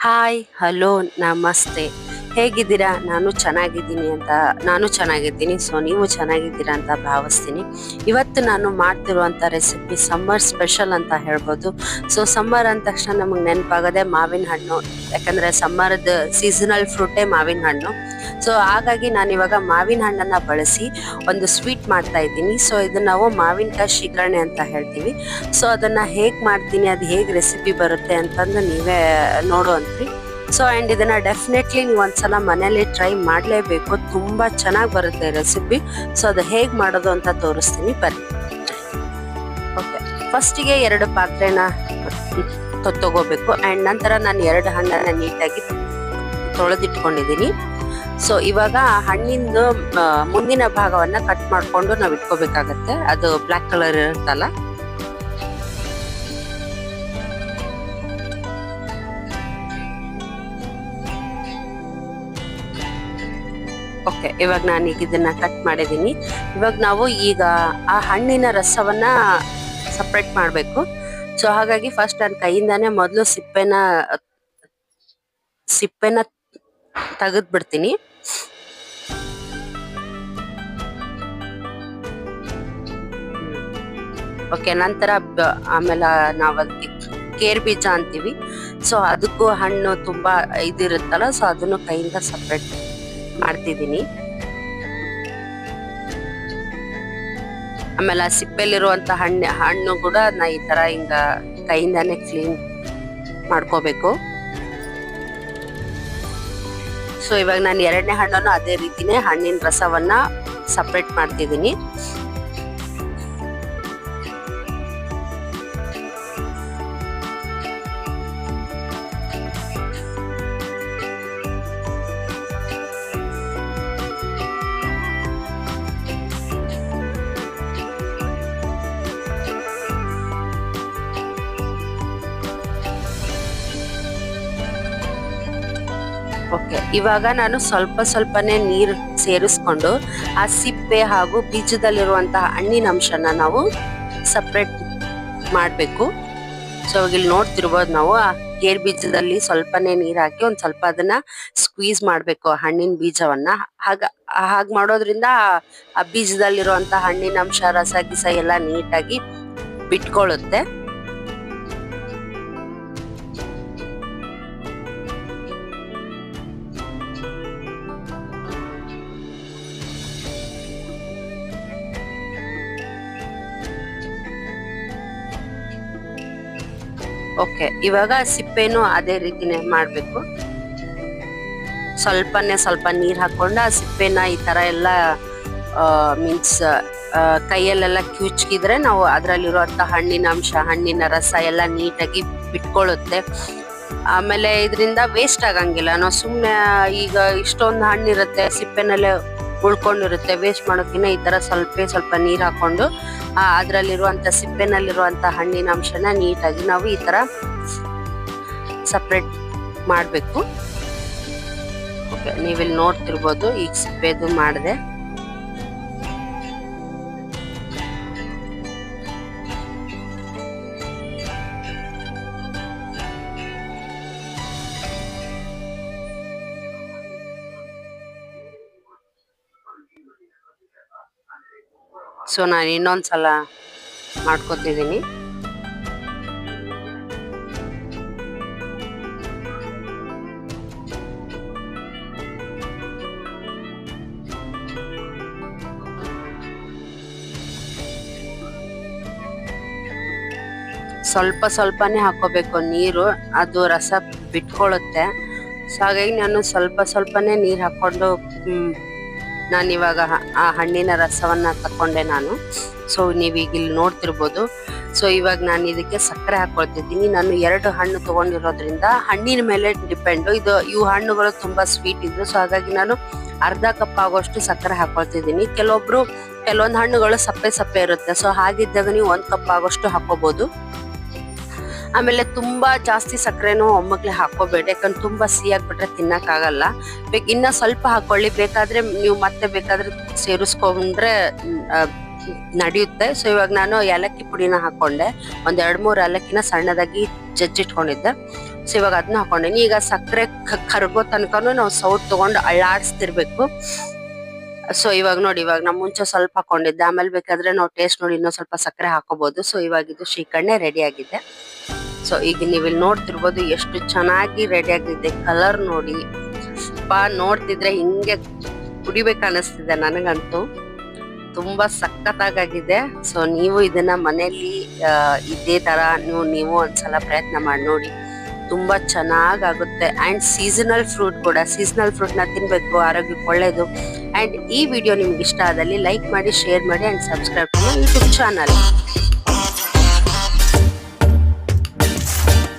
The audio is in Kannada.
హాయ్ హలో నమస్తే. ಹೇಗಿದ್ದೀರಾ? ನಾನು ಚೆನ್ನಾಗಿದ್ದೀನಿ ಅಂತ, ನಾನು ಚೆನ್ನಾಗಿದ್ದೀನಿ ಸೊ ನೀವು ಚೆನ್ನಾಗಿದ್ದೀರಾ ಅಂತ ಭಾವಿಸ್ತೀನಿ. ಇವತ್ತು ನಾನು ಮಾಡ್ತಿರುವಂಥ ರೆಸಿಪಿ ಸಮ್ಮರ್ ಸ್ಪೆಷಲ್ ಅಂತ ಹೇಳ್ಬೋದು. ಸೊ ಸಮ್ಮರ್ ಅಂದ ತಕ್ಷಣ ನಮಗೆ ನೆನಪಾಗದೆ ಮಾವಿನ ಹಣ್ಣು, ಯಾಕಂದರೆ ಸಮ್ಮರ್ದ ಸೀಸನಲ್ ಫ್ರೂಟೇ ಮಾವಿನ ಹಣ್ಣು. ಸೊ ಹಾಗಾಗಿ ನಾನು ಇವಾಗ ಮಾವಿನ ಹಣ್ಣನ್ನು ಬಳಸಿ ಒಂದು ಸ್ವೀಟ್ ಮಾಡ್ತಾ ಇದ್ದೀನಿ. ಸೊ ಇದನ್ನು ನಾವು ಮಾವಿನಕಾಯಿ ಶೀಕರಣೆ ಅಂತ ಹೇಳ್ತೀವಿ. ಸೊ ಅದನ್ನು ಹೇಗೆ ಮಾಡ್ತೀನಿ, ಅದು ಹೇಗೆ ರೆಸಿಪಿ ಬರುತ್ತೆ ಅಂತಂದು ನೀವೇ ನೋಡುವಂತ್ರಿ. ಸೊ ಆ್ಯಂಡ್ ಇದನ್ನು ಡೆಫಿನೆಟ್ಲಿ ನೀವು ಒಂದ್ಸಲ ಮನೇಲಿ ಟ್ರೈ ಮಾಡಲೇಬೇಕು. ತುಂಬ ಚೆನ್ನಾಗಿ ಬರುತ್ತೆ ರೆಸಿಪಿ ಸೊ ಅದು ಹೇಗೆ ಮಾಡೋದು ಅಂತ ತೋರಿಸ್ತೀನಿ. ಬರ್ರಿ ಓಕೆ ಫಸ್ಟಿಗೆ ಎರಡು ಪಾತ್ರೆನ ತಗೋಬೇಕು. ಆ್ಯಂಡ್ ನಂತರ ನಾನು ಎರಡು ಹಣ್ಣನ್ನ ನೀಟಾಗಿ ತೊಳೆದಿಟ್ಕೊಂಡಿದ್ದೀನಿ. ಸೊ ಇವಾಗ ಹಣ್ಣಿಂದು ಹಣ್ಣಿಂದ ಮುಂದಿನ ಭಾಗವನ್ನು ಕಟ್ ಮಾಡಿಕೊಂಡು ನಾವು ಇಟ್ಕೋಬೇಕಾಗತ್ತೆ. ಅದು ಬ್ಲ್ಯಾಕ್ ಕಲರ್ ಇರುತ್ತಲ್ಲ? ಓಕೆ ಇವಾಗ ನಾನು ಇದನ್ನ ಕಟ್ ಮಾಡಿದ್ದೀನಿ ಇವಾಗ ನಾವು ಈಗ ಆ ಹಣ್ಣಿನ ರಸವನ್ನ ಸಪ್ರೇಟ್ ಮಾಡಬೇಕು. ಸೊ ಹಾಗಾಗಿ ಫಸ್ಟ್ ನಾನು ಕೈಯಿಂದಾನೆ ಮೊದಲು ಸಿಪ್ಪೆನ ಸಿಪ್ಪೆನ ತೆಗೆದು ಬಿಡ್ತೀನಿ ಓಕೆ ನಂತರ ಆಮೇಲೆ ನಾವು ಅದಕ್ಕೆ ಕೇರ್ ಬೀಜ ಅಂತೀವಿ. ಸೊ ಅದಕ್ಕೂ ಹಣ್ಣು ತುಂಬಾ ಇದಿರುತ್ತಲ್ಲ ಸೊ ಅದನ್ನು ಕೈಯಿಂದ ಸಪ್ರೇಟ್ ಮಾಡ್ತಿದ್ದೀನಿ ಆಮೇಲೆ ಆ ಸಿಪ್ಪೆಲಿರುವಂತ ಹಣ್ಣು ಹಣ್ಣು ಕೂಡ ನಾ ಈ ತರ ಹಿಂಗ ಕೈಯಿಂದಾನೆ ಕ್ಲೀನ್ ಮಾಡ್ಕೋಬೇಕು. ಸೊ ಇವಾಗ ನಾನು ಎರಡನೇ ಹಣ್ಣನ್ನು ಅದೇ ರೀತಿನೇ ಹಣ್ಣಿನ ರಸವನ್ನ ಸಪ್ರೇಟ್ ಮಾಡ್ತಿದ್ದೀನಿ. ಓಕೆ. ಇವಾಗ ನಾನು ಸ್ವಲ್ಪ ಸ್ವಲ್ಪನೇ ನೀರು ಸೇರಿಸ್ಕೊಂಡು ಆ ಸಿಪ್ಪೆ ಹಾಗೂ ಬೀಜದಲ್ಲಿರುವಂತಹ ಹಣ್ಣಿನ ಅಂಶನ ನಾವು ಸಪ್ರೇಟ್ ಮಾಡಬೇಕು. ಸೊ ಇಲ್ಲಿ ನೋಡ್ತಿರ್ಬೋದು ನಾವು, ಆ ಗೇರ್ ಬೀಜದಲ್ಲಿ ಸ್ವಲ್ಪನೇ ನೀರು ಹಾಕಿ ಒಂದು ಸ್ವಲ್ಪ ಅದನ್ನ ಸ್ಕ್ವೀಸ್ ಮಾಡಬೇಕು ಹಣ್ಣಿನ ಬೀಜವನ್ನ. ಹಾಗ, ಹಾಗೆ ಮಾಡೋದ್ರಿಂದ ಆ- ಬೀಜದಲ್ಲಿರುವಂತಹ ಬೀಜದಲ್ಲಿರುವಂತ ಹಣ್ಣಿನ ಅಂಶ, ರಸ, ಗಿಸ ಎಲ್ಲ ನೀಟಾಗಿ ಬಿಟ್ಕೊಳ್ಳುತ್ತೆ ಓಕೆ ಇವಾಗ ಸಿಪ್ಪೆನು ಅದೇ ರೀತಿನೇ ಮಾಡಬೇಕು. ಸ್ವಲ್ಪನೇ ಸ್ವಲ್ಪ ನೀರು ಹಾಕ್ಕೊಂಡು ಆ ಸಿಪ್ಪೆನ ಈ ಥರ ಎಲ್ಲ ಮೀನ್ಸ್ ಕೈಯಲ್ಲೆಲ್ಲ ಕ್ಯೂಚ್ಕಿದ್ರೆ ನಾವು ಅದರಲ್ಲಿರುವಂಥ ಹಣ್ಣಿನ ಅಂಶ, ಹಣ್ಣಿನ ರಸ ಎಲ್ಲ ನೀಟಾಗಿ ಬಿಟ್ಕೊಳ್ಳುತ್ತೆ ಆಮೇಲೆ ಇದರಿಂದ ವೇಸ್ಟ್ ಆಗಂಗಿಲ್ಲ. ನಾವು ಸುಮ್ಮನೆ ಈಗ ಇಷ್ಟೊಂದು ಹಣ್ಣಿರುತ್ತೆ, ಸಿಪ್ಪೆನಲ್ಲೇ ಉಳ್ಕೊಂಡಿರುತ್ತೆ ವೇಸ್ಟ್ ಮಾಡೋಕ್ಕಿಂತ ಈ ಥರ ಸ್ವಲ್ಪ ಸ್ವಲ್ಪ ನೀರು ಹಾಕೊಂಡು ಆ ಅದ್ರಲ್ಲಿರುವಂತ ಸಿಪ್ಪೆನಲ್ಲಿರುವಂತ ಹಣ್ಣಿನ ಅಂಶನ ನೀಟಾಗಿ ನಾವು ಈ ತರ ಸಪ್ರೇಟ್ ಮಾಡಬೇಕು. ನೀವಿಲ್ಲಿ ನೋಡ್ತಿರ್ಬೋದು, ಈಗ ಸಿಪ್ಪೆದು ಮಾಡಿದೆ. ಸೊ ನಾನು ಇನ್ನೊಂದ್ಸಲ ಮಾಡ್ಕೊತಿದ್ದೀನಿ. ಸ್ವಲ್ಪ ಸ್ವಲ್ಪನೇ ಹಾಕೋಬೇಕು ನೀರು, ಅದು ರಸ ಬಿಟ್ಕೊಳ್ಳುತ್ತೆ. ಸೊ ಹಾಗಾಗಿ ನಾನು ಸ್ವಲ್ಪ ಸ್ವಲ್ಪನೇ ನೀರು ಹಾಕೊಂಡು ಹ್ಮ್, ನಾನು ಇವಾಗ ಆ ಹಣ್ಣಿನ ರಸವನ್ನ ತಕೊಂಡೆ ನಾನು. ಸೊ ನೀವೀಗ ಇಲ್ಲಿ ನೋಡ್ತಿರ್ಬೋದು. ಸೊ ಇವಾಗ ನಾನು ಇದಕ್ಕೆ ಸಕ್ಕರೆ ಹಾಕೊಳ್ತಿದ್ದೀನಿ. ನಾನು ಎರಡು ಹಣ್ಣು ತಗೊಂಡಿರೋದ್ರಿಂದ ಹಣ್ಣಿನ ಮೇಲೆ ಡಿಪೆಂಡು ಇದು ಇವು ಹಣ್ಣುಗಳು ತುಂಬಾ ಸ್ವೀಟ್ ಇದ್ದು ಸೊ ಹಾಗಾಗಿ ನಾನು ಅರ್ಧ ಕಪ್ ಆಗೋಷ್ಟು ಸಕ್ಕರೆ ಹಾಕೊಳ್ತಿದ್ದೀನಿ. ಕೆಲವೊಬ್ರು ಕೆಲವೊಂದು ಹಣ್ಣುಗಳು ಸಪ್ಪೆ ಸಪ್ಪೆ ಇರುತ್ತೆ. ಸೊ ಹಾಗಿದ್ದಾಗ ನೀವು ಒಂದು ಕಪ್ ಆಗೋಷ್ಟು ಹಾಕೋಬಹುದು ಆಮೇಲೆ ತುಂಬಾ ಜಾಸ್ತಿ ಸಕ್ಕರೆನೂ ಒಮ್ಮಕ್ಲೆ ಹಾಕೋಬೇಡಿ ಯಾಕಂದ್ರೆ ತುಂಬಾ ಸಿಹಿಯಾಗ್ಬಿಟ್ರೆ ತಿನ್ನಕ್ ಆಗಲ್ಲ ಬೇಕ್ ಇನ್ನ ಸ್ವಲ್ಪ ಹಾಕೊಳ್ಳಿ, ಬೇಕಾದ್ರೆ ನೀವು ಮತ್ತೆ ಬೇಕಾದ್ರೆ ಸೇರಿಸ್ಕೊಂಡ್ರೆ ನಡೆಯುತ್ತೆ. ಸೊ ಇವಾಗ ನಾನು ಏಲಕ್ಕಿ ಪುಡಿನ ಹಾಕೊಂಡೆ. ಒಂದ್ ಎರಡ್ ಮೂರ್ ಏಲಕ್ಕಿನ ಸಣ್ಣದಾಗಿ ಜಜ್ಜಿಟ್ಕೊಂಡಿದ್ದೆ. ಸೊ ಇವಾಗ ಅದನ್ನ ಹಾಕೊಂಡಿನಿ ಈಗ ಸಕ್ಕರೆ ಕರ್ಗೋ ತನಕನು ನಾವು ಸೌಟ್ ತಗೊಂಡು ಅಳ್ಳಾಡಿಸ್ತಿರ್ಬೇಕು. ಸೊ ಇವಾಗ ನೋಡಿ, ಇವಾಗ ನಾ ಮುಂಚೆ ಸ್ವಲ್ಪ ಹಾಕೊಂಡಿದ್ದೆ. ಆಮೇಲೆ ಬೇಕಾದ್ರೆ ನಾವು ಟೇಸ್ಟ್ ನೋಡಿ ಇನ್ನೊಂದ್ ಸ್ವಲ್ಪ ಸಕ್ಕರೆ ಹಾಕೋಬಹುದು ಸೊ ಇವಾಗ ಇದು ಶ್ರೀಕಣ್ಣೆ ರೆಡಿ ಆಗಿದೆ. ಸೊ ಈಗ ನೀವು ನೋಡ್ತಿರ್ಬೋದು ಎಷ್ಟು ಚೆನ್ನಾಗಿ ರೆಡಿ ಆಗಿದೆ ಕಲರ್ ನೋಡಿ. ಬಾ ನೋಡ್ತಿದ್ರೆ ಹಿಂಗೆ ಕುಡಿಬೇಕು ಅನಿಸ್ತಿದೆ ನನಗಂತೂ. ತುಂಬಾ ಸಖತ್ತಾಗಿದೆ ಸೊ ನೀವು ಇದನ್ನ ಮನೆಯಲ್ಲಿ ಇದೇ ತರ ನೀವು ನೀವು ಒಂದ್ಸಲ ಪ್ರಯತ್ನ ಮಾಡಿ ನೋಡಿ. ತುಂಬಾ ಚೆನ್ನಾಗಾಗುತ್ತೆ. ಅಂಡ್ ಸೀಸನಲ್ ಫ್ರೂಟ್ ಕೂಡ. ಸೀಸನಲ್ ಫ್ರೂಟ್ನ ತಿನ್ಬೇಕು, ಆರೋಗ್ಯಕ್ಕೆ ಒಳ್ಳೇದು. ಅಂಡ್ ಈ ವಿಡಿಯೋ ನಿಮ್ಗೆ ಇಷ್ಟ ಆದಲ್ಲಿ ಲೈಕ್ ಮಾಡಿ ಶೇರ್ ಮಾಡಿ ಅಂಡ್ ಸಬ್ಸ್ಕ್ರೈಬ್ ಮಾಡಿ ಯೂಟ್ಯೂಬ್ ಚಾನಲ್